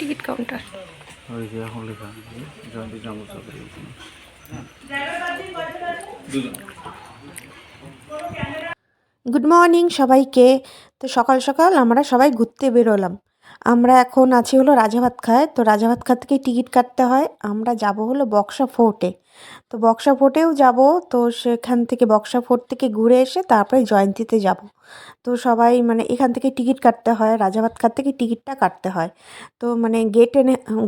Ticket counter. ওই যে এখন লেখা আছে জয়ন্তী চাকরি গুড মর্নিং সবাইকে। তো সকাল সকাল আমরা সবাই ঘুরতে বেরোলাম। আমরা এখন আছি হলো রাজাভাত খায়। তো রাজাভাত খা থেকে টিকিট কাটতে হয়। আমরা যাব হলো বক্সা ফোর্টে। তো বক্সা ফোর্টেও যাব। তো সেখান থেকে বক্সা ফোর্ট থেকে ঘুরে এসে তারপরে জয়ন্তীতে যাব। তো সবাই মানে এখান থেকে টিকিট কাটতে হয়। রাজাভাত খার থেকে টিকিটটা কাটতে হয়। তো মানে গেটে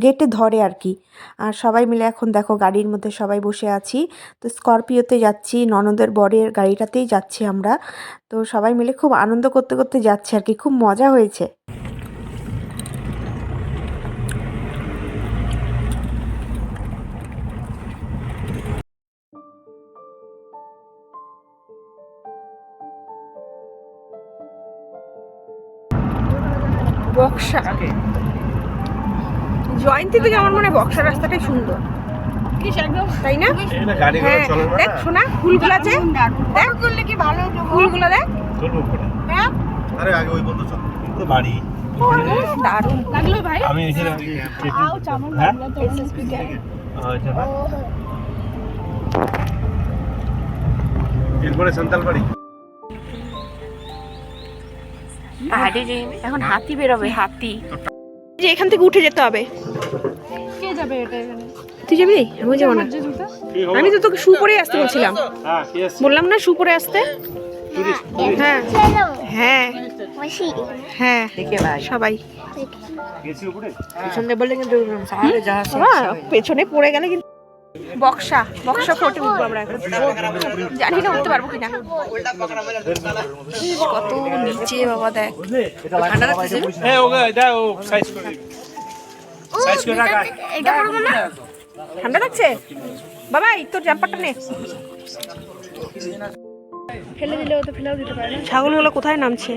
গেটে ধরে আর কি। আর সবাই মিলে এখন দেখো গাড়ির মধ্যে সবাই বসে আছি। তো স্করপিওতে যাচ্ছি, ননদের বরের গাড়িটাতেই যাচ্ছি আমরা। তো সবাই মিলে খুব আনন্দ করতে করতে যাচ্ছে আর কি। খুব মজা হয়েছে। বক্সা। জয়ন্তী থেকে আমার মনে হয় বক্সা রাস্তাটাই সুন্দর। তাই না? হ্যাঁ দেখ শোনা ফুলগুলো আছে। দেখ করলে কি ভালো ফুলগুলো দেখ। হ্যাঁ। আরে আগে ওই বন্ধু তো বাড়ি। দারুণ। আমি এখানে এরপরে এখন হাতি বেরোবে হাতি। যে এখান থেকে উঠে যেতে হবে। কে যাবে এটা এখানে? তুই যাবি? আমি যাব না। আমি তো তোকে শু পরে আসতে বলছিলাম। হ্যাঁ কি আছে বললাম না শু পরে আসতে? হ্যাঁ। হ্যাঁ। হ্যাঁ। সবাই। গেছি উপরে? বাবা, পেছনে পড়ে গেলে কিন্তু বক্সা বক্সা ফোর্টে উঠবো আমরা এখন। জানি না উঠতে পারব কিনা। কত নিচে বাবা দেখ। হ্যাঁ ওকে দাও সাইজ করে সাইজ করে রাখা এটা পড়ব না? ঠান্ডা লাগছে? বাবাই তোর জাম্পারটা নে। ফেলে দিলেও তো ফেলেও দিতে পারে না। ছাগলগুলো কোথায় নামছে?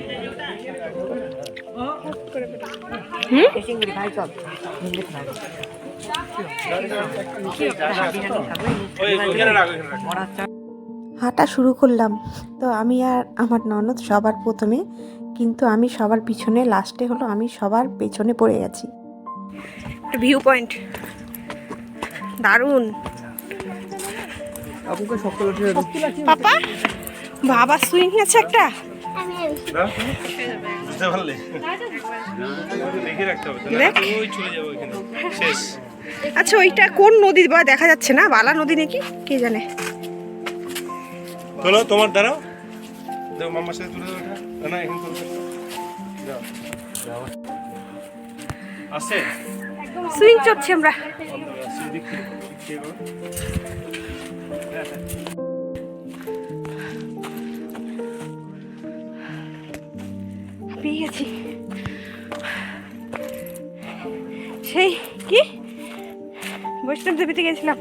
হুম? হাঁটা শুরু করলাম। তো আমি আর আমার ননদ সবার প্রথমে কিন্তু আমি সবার পিছনে লাস্টে হলো আমি সবার পেছনে পড়ে গেছি ভিউ পয়েন্ট দারুণ। পাপা বাবা সুইং আছে একটা। দেখে। আচ্ছা ওইটা কোন নদী বা দেখা যাচ্ছে না? বালা নদী নাকি? কে জানে? চলো তোমার দাঁড়াও। দেখো মামার সাথে তুলে দাও না এখন দাও। দাও। আসছে সুইং চড়ছি আমরা? পেয়ে গেছি। সেই বৈষ্ণব দেবীতে গেছিলাম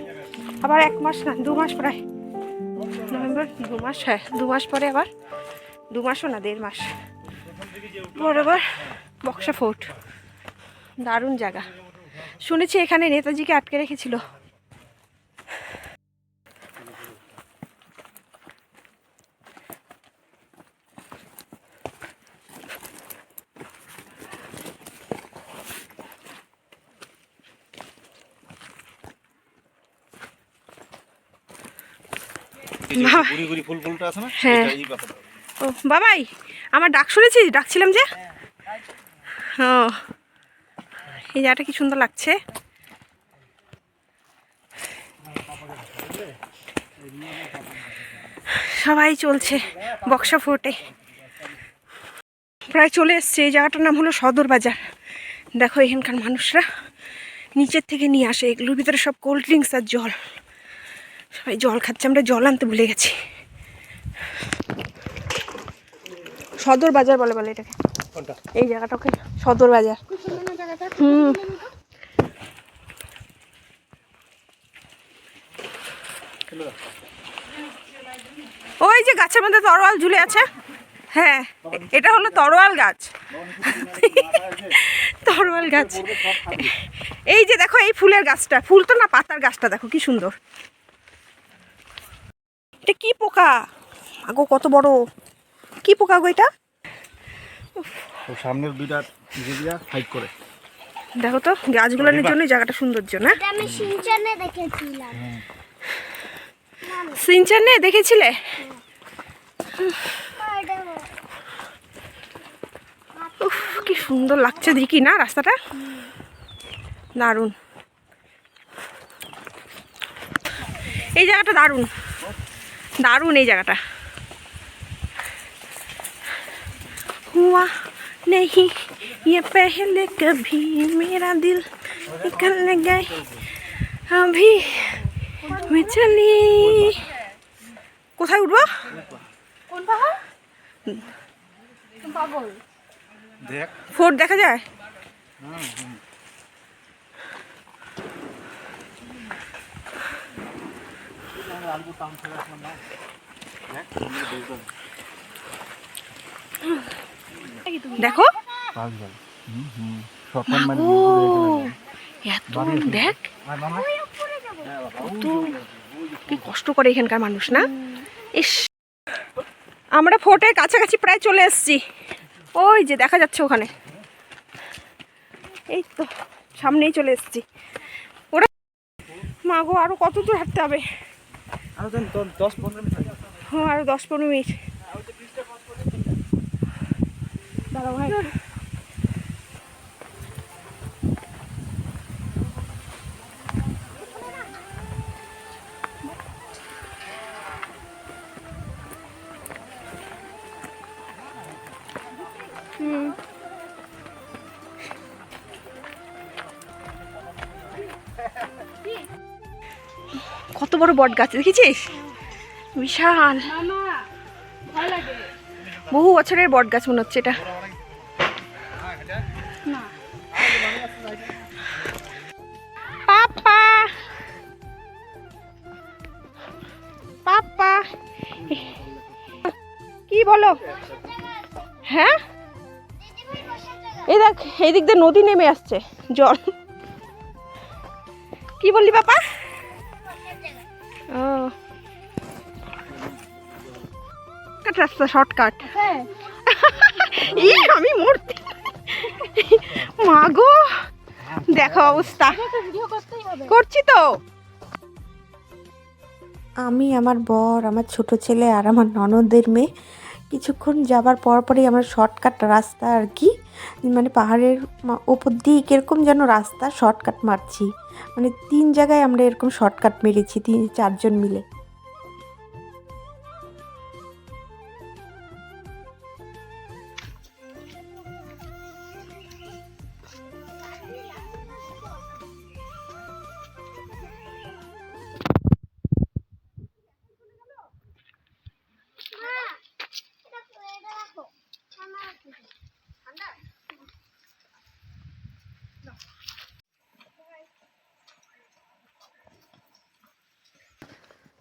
আবার এক মাস না, দু মাস প্রায়। নভেম্বর, দু মাস হ্যাঁ দু মাস পরে আবার। দু মাসও না, দেড় মাস। বরাবর বক্সা ফোর্ট। দারুণ জায়গা। শুনেছি এখানে নেতাজিকে আটকে রেখেছিল এই যে বাবা। গুড়ি গুড়ি ফুল ফুলটা আছে না হ্যাঁ। ও বাবাই আমার ডাক শুনেছিস ডাকছিলাম যে? ও এই জায়গাটা কি সুন্দর লাগছে। সবাই চলছে বক্সা ফোর্টে প্রায় চলে এসছে এই জায়গাটার নাম হলো সদর বাজার। দেখো এখানকার মানুষরা নিচের থেকে নিয়ে আসে এগুলোর ভিতরে সব কোল্ড ড্রিঙ্কস আর জল। সবাই জল খাচ্ছে আমরা জল আনতে ভুলে গেছি। সদর বাজার বলে বলে এটাকে। কোনটা? এই জায়গাটাকে সদর বাজার। হুম। ওই যে গাছের মধ্যে তরোয়াল ঝুলে আছে। হ্যাঁ এটা হলো তরোয়াল গাছ। তরোয়াল গাছ। এই যে দেখো এই ফুলের গাছটা ফুল তো না পাতার গাছটা দেখো কি সুন্দর। এটা কি পোকা? আগো কত বড়। কি পোকা গো এটা? ও সামনের দুইটা দিয়া হাইট করে। দেখো তো গাছগুলোর জন্য জায়গাটা সৌন্দর্য না? এটা আমি সিনচানে দেখেছিলাম। সিনচানে দেখেছিলে? উফ কি সুন্দর লাগছে দেখি না রাস্তাটা? দারুণ। এই জায়গাটা দারুণ। দারুণ এই জায়গাটা हुआ नहीं ये पहले कभी मेरा दिल निकल गए अभी मैं चली কোথায় উঠবো কোন পাহাড় পাগল দেখ ফোর্ট দেখা যায় দেখো। এত দেখ। কষ্ট করে এখানকার মানুষ, না? ইস। আমরা ফোর্টের কাছাকাছি প্রায় চলে এসেছি। ওই যে দেখা যাচ্ছে ওখানে। এই তো, সামনেই চলে এসেছি। ওরা মা গো, আরও কত দূর হাঁটতে হবে? আরও দশ পনেরো মিনিট হ্যাঁ আরও দশ পনেরো মিনিট। দাঁড়াও ভাই। বড় বট গাছ, দেখেছিস? বিশাল। বহু বছরের বট গাছ মনে হচ্ছে এটা। কি বলো? হ্যাঁ? এই দেখ, এই দিক দিয়ে নদী নেমে আসছে, জল। কি বললি, পাপা? কাট রাস্তা শর্টকাট হ্যাঁ। ই আমি মরতে মা গো দেখো অবস্থা। করছি তো। আমি আমার বর আমার ছোট ছেলে আর আমার ননদের মেয়ে কিছুক্ষণ যাবার পর পরই আমার শর্টকাট রাস্তা আর কি মানে পাহাড়ের ওপর দিয়ে কীরকম যেন রাস্তা শর্টকাট মারছি। মানে তিন জায়গায় আমরা এরকম শর্টকাট মেরেছি তিন চারজন মিলে।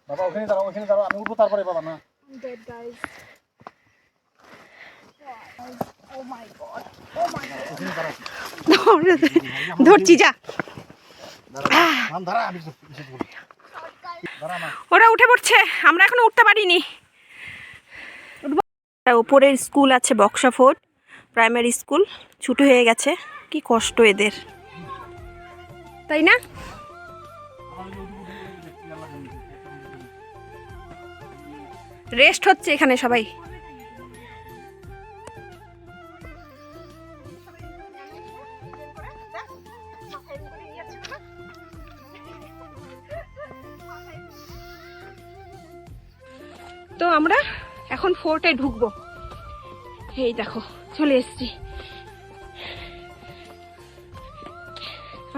বাবা ওখানে দাঁড়াও ওখানে দাঁড়াও আমি উঠবো তারপরে বাবা না। Dead guys. Oh my god. ধরছি যা। ওরা উঠে পড়ছে আমরা এখনও উঠতে পারিনি। উপরের স্কুল আছে বক্সা ফোর্ট প্রাইমারি স্কুল ছুটি হয়ে গেছে কি কষ্ট এদের। তাই না? রেস্ট হচ্ছে এখানে সবাই। তো আমরা এখন ফোর্টে ঢুকবো। এই দেখো, চলে এসেছি।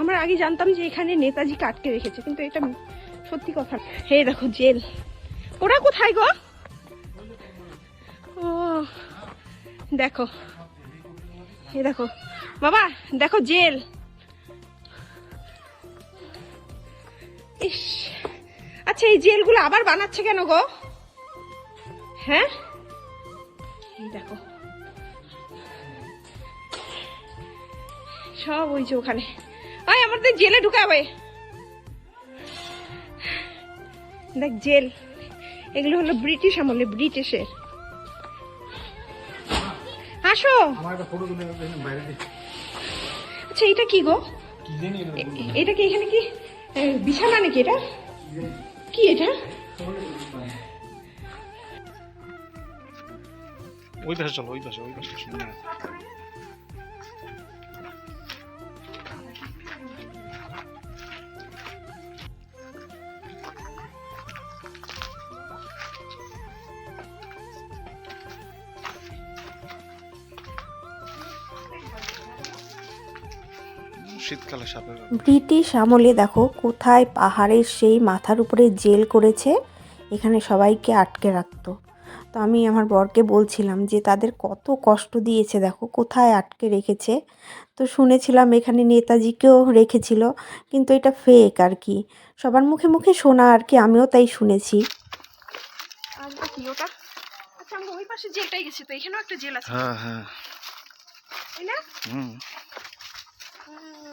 আমরা আগে জানতাম যে এখানে নেতাজিকে আটকে রেখেছে, কিন্তু এটা সত্যি কথা। এই দেখো, জেল। ওরা কোথায় গো? দেখো। এই দেখো। বাবা, দেখো জেল। ইস। আচ্ছা এই জেলগুলো আবার বানাচ্ছে কেন গো? হ্যাঁ? এই দেখো। সব ওই যে ওখানে। আয়, আমাদের জেলে ঢুকাবে। দেখ, জেল। এগুলো হলো ব্রিটিশ আমলে, ব্রিটিশের। আচ্ছা এটা কি গো? কি এটা কি এখানে কি? বিছানা নাকি এটা? কি এটা? ওই পাশে চলো ওই পাশে ওই পাশে। শীতকালে সাপের ব্রিটিশ আমলে দেখো কোথায় পাহাড়ের সেই মাথার উপরে জেল করেছে এখানে সবাইকে আটকে রাখতো। তো আমি আমার বরকে বলছিলাম যে তাদের কত কষ্ট দিয়েছে দেখো কোথায় আটকে রেখেছে। তো শুনেছিলাম এখানে নেতাজিকেও রেখেছিল কিন্তু এটা ফেক আর কি। সবার মুখে মুখে শোনা আর কি আমিও তাই শুনেছি। আর কি ওটা? আচ্ছা আমরা ওই পাশে জেলটাই গেছি তো এখানেও একটা জেল আছে। হ্যাঁ হ্যাঁ। তাই না? হুম।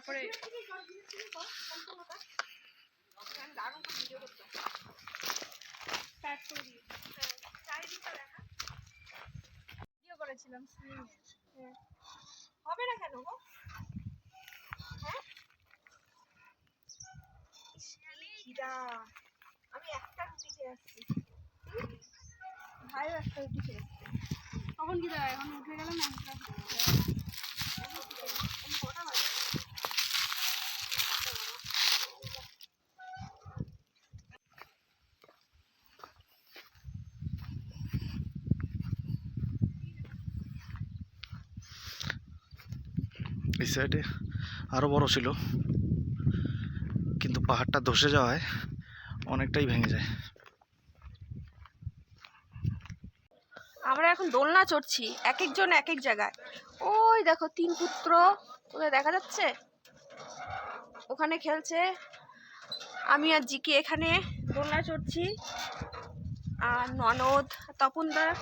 তারপরে করেছিলাম হ্যাঁ। হবে না কেন গো? হ্যাঁ। আমি একটা রুটি খেয়ে আসছি। ভাইও একটা রুটি খেয়ে আসছে। তখন কি দাঁড়া এখন উঠে গেলাম একটা সাইডে আরও বড় ছিল। কিন্তু পাহাড়টা ধসে যাওয়ায় অনেকটাই ভেঙে যায়। আমরা এখন দোলনা চড়ছি এক একজন এক এক জায়গায়। ওই দেখো, তিন পুত্র। তোদের দেখা যাচ্ছে? ওখানে খেলছে। আমি আর জিকে এখানে দোলনা চড়ছি। আর ননদ, তপনদা,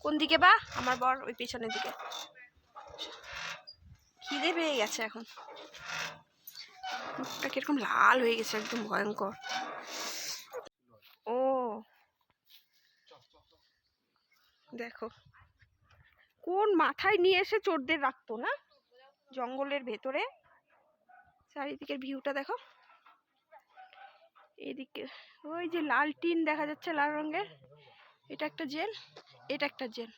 কোন দিকে বা? আমার বর ওই পেছনের দিকে। খিদে পেয়ে গেছে এখন। মুখটা কীরকম লাল হয়ে গেছে, একদম ভয়ঙ্কর। ও। দেখো, কোন মাথায় নিয়ে এসে চোরদের রাখতো না? জঙ্গলের ভেতরে। চারিদিকের ভিউটা দেখো। এদিকে, ওই যে লাল টিন দেখা যাচ্ছে লাল রঙের। এটা একটা জেল, এটা একটা জেল।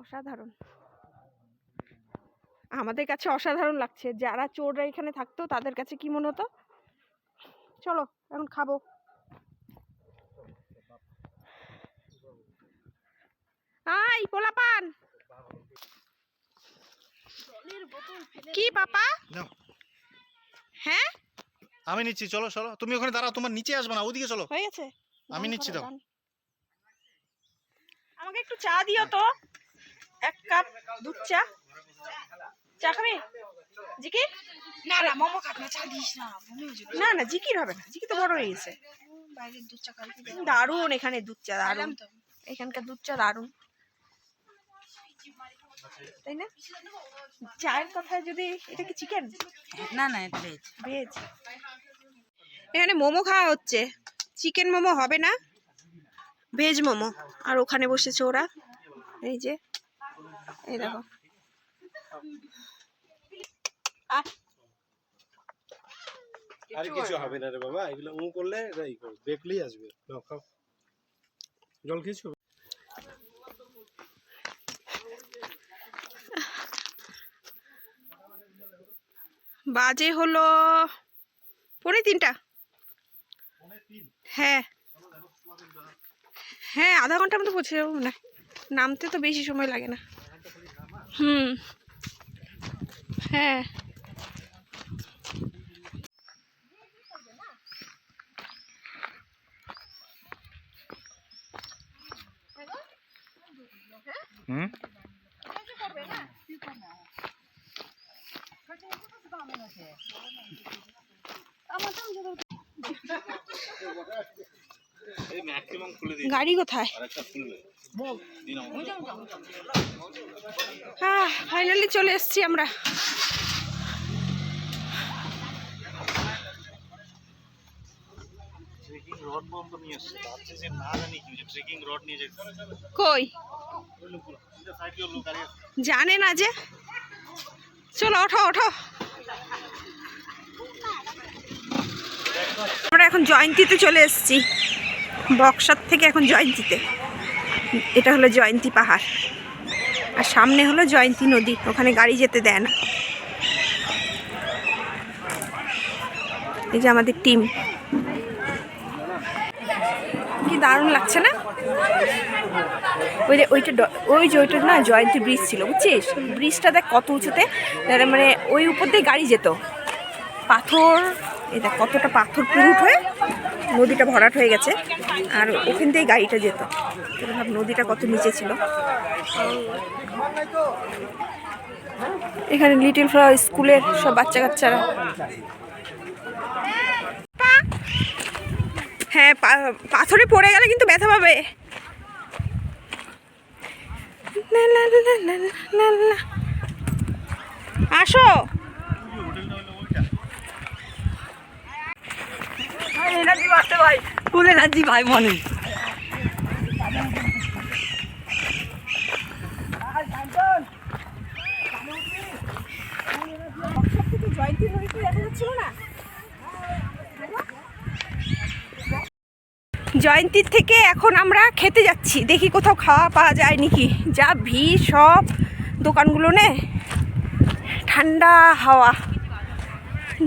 অসাধারণ। আমাদের কাছে অসাধারণ লাগছে। যারা চোররা এখানে থাকতো তাদের কাছে কি মনে হতো? চলো এখন খাব। আই পোলাপান! কি পাপা? হ্যাঁ? আমি নিচ্ছি চলো চলো। তুমি ওখানে দাঁড়াও তোমার নিচে আসবে না ওদিকে চলো। হয়ে গেছে? আমি নিচ্ছি দাও। আমাকে একটু চা দিও তো। এক কাপ দুধ চা। চা খাবি? জিকি? না না মোমো খাক না চা দিস না না না জিকির হবে না জিকি তো বড় হয়ে গেছে। বাইরের দুধ চা খাই দারুণ এখানে দুধ চা দারুণ। এখানকার দুধ চা দারুণ। তাই না? চায়ের কথা যদি এটা কি চিকেন না না এটা ভেজ ভেজ এখানে মোমো খাওয়া হচ্ছে। চিকেন মোমো হবে না। ভেজ মোমো। আর ওখানে বসেছে ওরা। এই যে। এই দেখো। আরে কিছু হবে না রে বাবা এগুলো উ করলে এই দেখলেই আসবে। নাও খাও। জল খেয়েছো? বাজে হলো পৌনে তিনটা। হ্যাঁ। হ্যাঁ আধা ঘণ্টার মতো পৌঁছে যাব না নামতে তো বেশি সময় লাগে না। হুম। হ্যাঁ। হুম? গাড়ি কোথায়? হ্যাঁ ফাইনালি চলে এসেছি আমরা। কই? জানে না যে। চলো ওঠো ওঠো। আমরা এখন জয়ন্তীতে চলে এসেছি। বক্সার থেকে এখন জয়ন্তীতে। এটা হলো জয়ন্তী পাহাড়। আর সামনে হলো জয়ন্তী নদী, ওখানে গাড়ি যেতে দেয় না। এই যে আমাদের টিম। কি দারুণ লাগছে না? ওই যে ওইটা ওই যে ওইটা না, জয়ন্তী ব্রিজ ছিল, বুঝছিস? ব্রিজটা দেখ কত উঁচুতে। মানে ওই উপর দিয়ে গাড়ি যেত। পাথর দেখ কতটা পাথর পুরুট হয়ে নদীটা ভরাট হয়ে গেছে, আর ওখান থেকে গাড়িটা যেত। ভাব নদীটা কত নিচে ছিল। এখানে লিটিল ফ্লাওয়ার স্কুলের সব বাচ্চা কাচ্চারা হ্যাঁ পাথরে পড়ে গেলে কিন্তু ব্যথা পাবে। লা ভাই মনে। জয়ন্তীর থেকে এখন আমরা খেতে যাচ্ছি। দেখি কোথাও খাওয়া পাওয়া যায় নাকি। যা ভিড়, সব দোকানগুলো নে। ঠান্ডা হাওয়া।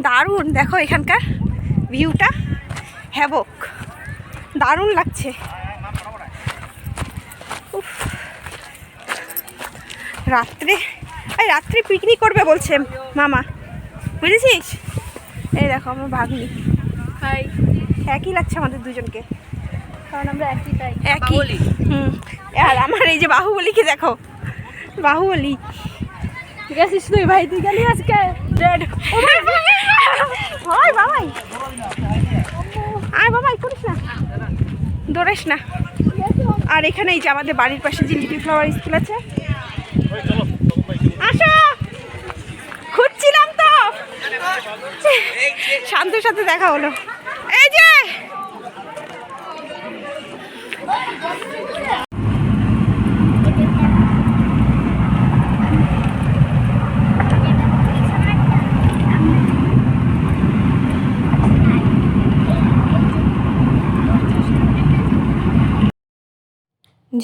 দারুণ। দেখো এখানকার ভিউটা। হ্যাবক। দারুণ লাগছে। রাত্রে এই রাত্রে পিকনিক করবে বলছে মামা। বুঝেছিস? এই দেখো আমার ভাগ্নি। হাই একই লাগছে আমাদের দুজনকে। কারণ আমরা একই তাই। একই। হুম। আর আমার এই যে বাহুবলীকে দেখো। বাহুবলী। গেছিস তুই ভাই তুই গেলি আজকে? হয় বাবাই আয় বাবা করিস না। দৌড়াস না। আর এখানে এই যে আমাদের বাড়ির পাশে যে লিটি ফ্লাওয়ার স্কুল আছে। আসো। খুঁজছিলাম তো। শান্তর সাথে দেখা হলো এই যে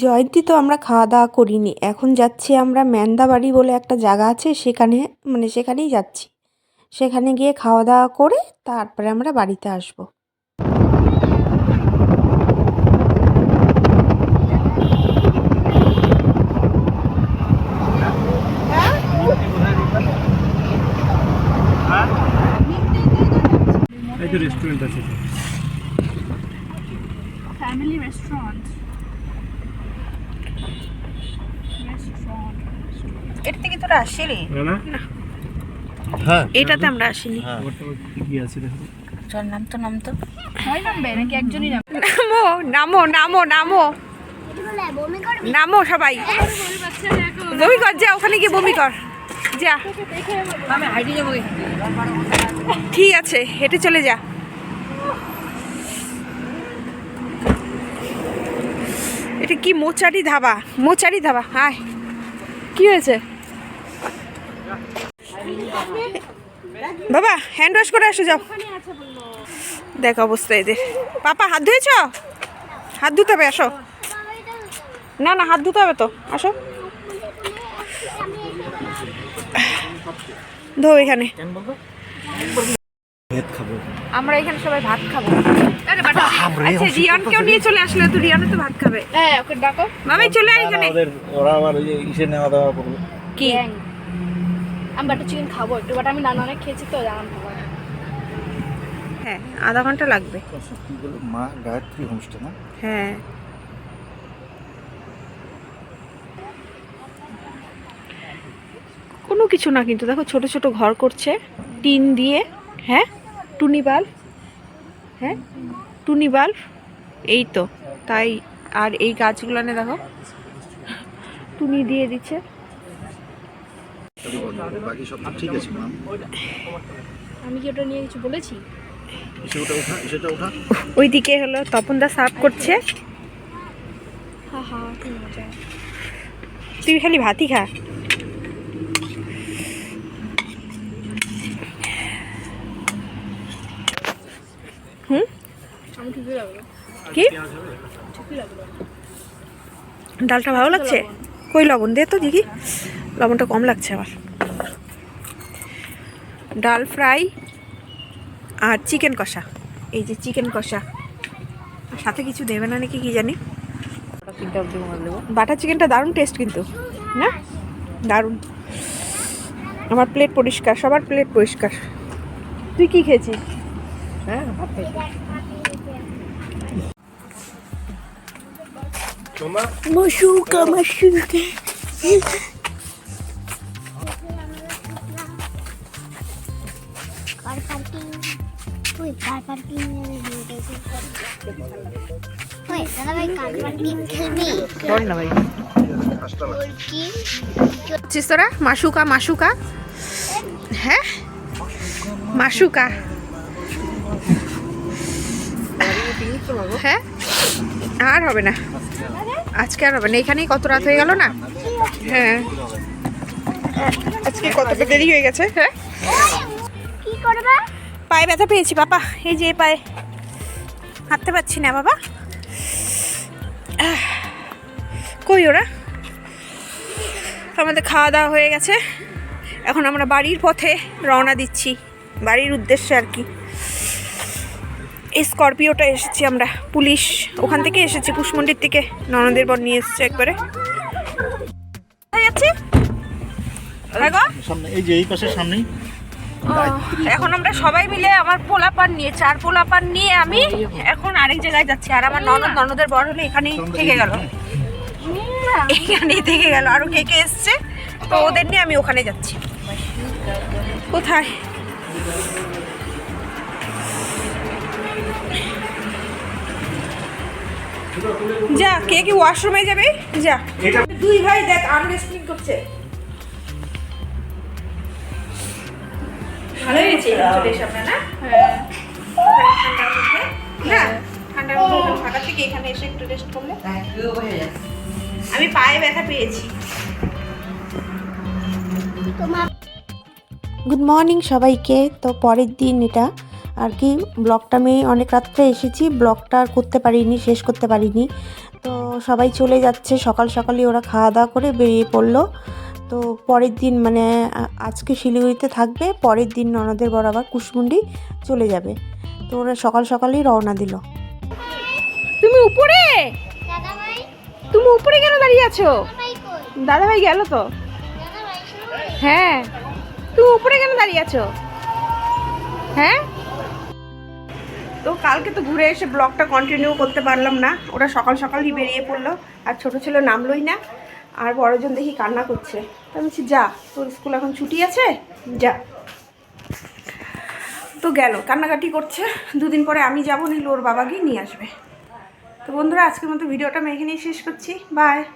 জয়ন্তী তো আমরা খাওয়া দাওয়া করিনি। এখন যাচ্ছি আমরা ম্যান্দাবাড়ি বলে একটা জায়গা আছে, সেখানে মানে সেখানেই যাচ্ছি। সেখানে গিয়ে খাওয়া দাওয়া করে তারপরে আমরা বাড়িতে আসব। রেস্টুরেন্ট আছে। এটা থেকে তোরা আসিনি। না হ্যাঁ। এটাতে আমরা আসিনি। হ্যাঁ। কি আছে দেখো চল নাম তো নাম তো। হয় নামবে নাকি একজনই নামবে? নামো নামো নামো নামো। নামো সবাই। বমি কর যা ওখানে গিয়ে বমি কর। যা। আমি হাইটে যাব ঠিক আছে হেঁটে চলে যা। এটা কি মোচারি ধাবা? মোচারি ধাবা হায় কি হয়েছে? বাবা হ্যান্ড ওয়াশ করে আসো যাও। দেখ অবস্থা এদের পাপা হাত ধুয়েছ? হাত ধুতে হবে আসো। না না হাত ধুতে হবে তো আসো। ধো এখানে। আমরা এখানে সবাই ভাত খাব। আচ্ছা রিয়ানকেও নিয়ে চলে আসলে তো রিয়ানও তো ভাত খাবে। হ্যাঁ ওকে ডাকো। মামাই চলে এখানে। ওরা আবার ওই যে ইসে নেওয়া দাওয়া করবে। কি? আমি বাটার চিকেন খাব একটু বাট আমি নানা অনেক খেয়েছি তো জানান খাব না। হ্যাঁ আধা ঘণ্টা লাগবে। মা গায়ত্রী হোমস্টে না? হ্যাঁ। কোনো কিছু না কিন্তু দেখো ছোট ছোট ঘর করছে টিন দিয়ে হ্যাঁ? টুনি বাল্ব হ্যাঁ? টুনি বাল্ব এই তো তাই আর এই গাছগুলো দেখো। টুনি দিয়ে দিচ্ছে। বাকি সব তো ঠিক আছে ম্যাম আমি কি ওটা নিয়ে কিছু বলেছি? সেটা ওঠা সেটা ওঠা। ওইদিকে হলো তপনদা সার্ভ করছে। হা হা কি মজা। তুই খালি ভাতই খা। লাগল। কি? ডালটা ভালো লাগছে? কই লবণ দে তো দেখি। লবণটা কম লাগছে আবার। ডাল ফ্রাই আর চিকেন কষা। এই যে চিকেন কষা। সাথে কিছু দেবে না নাকি কি জানি? বাটার চিকেনটা দারুণ টেস্ট কিন্তু না? দারুণ। আমার প্লেট পরিষ্কার সবার প্লেট পরিষ্কার। তুই কি খেয়েছিস? মশুকা মশুকা। কার ওই কার পার্কিং ওই দাদা ভাই কার পার্কিং খেলবি না ভাই। তোর কি করছিস তোরা মাসুকা মাসুকা। হ্যাঁ? মাসুকা। হ্যাঁ? আর হবে না। আজকে আর হবে না। এখানেই কত রাত হয়ে গেল না? হ্যাঁ। আজকে কতটা দেরি হয়ে গেছে? হ্যাঁ? কি করবে? পায়ে ব্যথা পেয়েছি বাবা। এই যে পায়ে। হাঁটতে পারছি না বাবা। কই ওরা? আমাদের খাওয়া দাওয়া হয়ে গেছে। এখন আমরা বাড়ির পথে রওনা দিচ্ছি। বাড়ির উদ্দেশ্যে আর কি। এই স্করপিওটা এসেছি আমরা। পুলিশ ওখান থেকে এসেছি কুশমন্ডির থেকে ননদের বর নিয়ে এসছে একবারে। যাচ্ছি হ্যাঁ সামনে এই যে এই পাশের সামনেই। এখন আমরা সবাই মিলে আমার পোলাপান নিয়ে চার পোলাপান নিয়ে আমি এখন আরেক জায়গায় যাচ্ছি। আর আমার ননদ ননদের বর হলে এখানেই থেকে গেল। এখানেই থেকে গেল। আরও কে কে এসছে তো ওদের নিয়ে আমি ওখানে যাচ্ছি। কোথায়? যা কে কি ওয়াশরুমে যাবে? যা। দুই ভাই দেখ আনরেস্টিং করছে। ভালো হয়েছে চলে এসে আমরা না ঠান্ডার মধ্যে না? ঠান্ডার মধ্যে ওখানে ফাঁকা থেকে এখানে এসে একটু রেস্ট করলে। আমি পায়ে ব্যথা পেয়েছি। গুড মর্নিং সবাইকে। তো পরের দিন এটা। আর কি ব্লগটা আমি অনেক রাত্রে এসেছি। ব্লগটা আর করতে পারিনি শেষ করতে পারিনি। তো সবাই চলে যাচ্ছে। সকাল সকালই ওরা খাওয়া দাওয়া করে বেরিয়ে পড়ল। তো পরের দিন মানে আজকে শিলিগুড়িতে থাকবে পরের দিন ননদের বর আবার কুশমুন্ডি চলে যাবে। তো ওরা সকাল সকালই রওনা দিল। তুমি উপরে? তুমি উপরে কেন দাঁড়িয়ে আছো? ভাই কই? দাদা ভাই গেল তো? হ্যাঁ। তুমি উপরে কেন দাঁড়িয়ে আছো? হ্যাঁ? তো কালকে তো ঘুরে এসে ব্লগটা কন্টিনিউ করতে পারলাম না। ওরা সকাল সকালই বেরিয়ে পড়ল। আর ছোট ছেলে নামলোই না। আর বড়জন দেখি কান্না করছে। আমি বলছি, যা, তোর স্কুল এখন ছুটি আছে? যা। তো গেল, কান্নাকাটি করছে। দুদিন পরে আমি যাব, নিলে ওর বাবা গিয়ে নিয়ে আসবে। তো বন্ধুরা, আজকের মতো ভিডিওটা আমি এখানেই শেষ করছি। বাই।